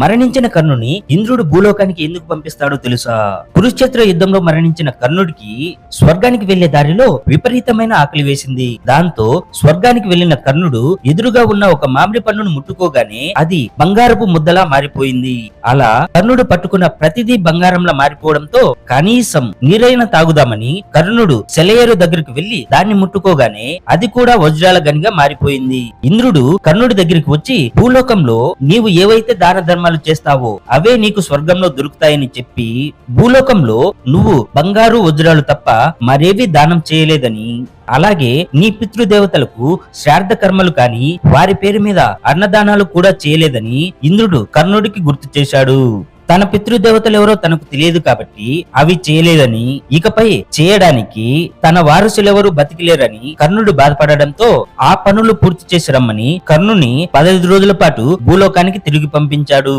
మరణించిన కర్ణుని ఇంద్రుడు భూలోకానికి ఎందుకు పంపిస్తాడో తెలుసా? కురుక్షేత్ర యుద్ధంలో మరణించిన కర్ణుడికి స్వర్గానికి వెళ్ళే దారిలో విపరీతమైన ఆకలి వేసింది. దాంతో స్వర్గానికి వెళ్ళిన కర్ణుడు ఎదురుగా ఉన్న ఒక మామిడి పండును ముట్టుకోగానే అది బంగారపు ముద్దలా మారిపోయింది. అలా కర్ణుడు పట్టుకున్న ప్రతిదీ బంగారంలా మారిపోవడంతో కనీసం నీరైన తాగుదామని కర్ణుడు సెలయేరు దగ్గరకు వెళ్ళి దాన్ని ముట్టుకోగానే అది కూడా వజ్రాల గనిగా మారిపోయింది. ఇంద్రుడు కర్ణుడి దగ్గరికి వచ్చి భూలోకంలో నీవు ఏవైతే దాన ధర్మాలు చేస్తావో అవే నీకు స్వర్గంలో దొరుకుతాయని చెప్పి భూలోకంలో నువ్వు బంగారు వజ్రాలు తప్ప మరేవి దానం చేయలేదని అలాగే నీ పితృదేవతలకు శ్రార్థ కర్మలు కాని వారి పేరు మీద అన్నదానాలు కూడా చేయలేదని ఇంద్రుడు కర్ణుడికి గుర్తు చేశాడు. తన పితృదేవతలు ఎవరో తనకు తెలియదు కాబట్టి అవి చేయలేదని ఇకపై చేయడానికి తన వారసులెవరూ బతికిలేరని కర్ణుడు బాధపడడంతో ఆ పనులు పూర్తి చేసి రమ్మని కర్ణుని పదహైదు రోజుల పాటు భూలోకానికి తిరిగి పంపించాడు.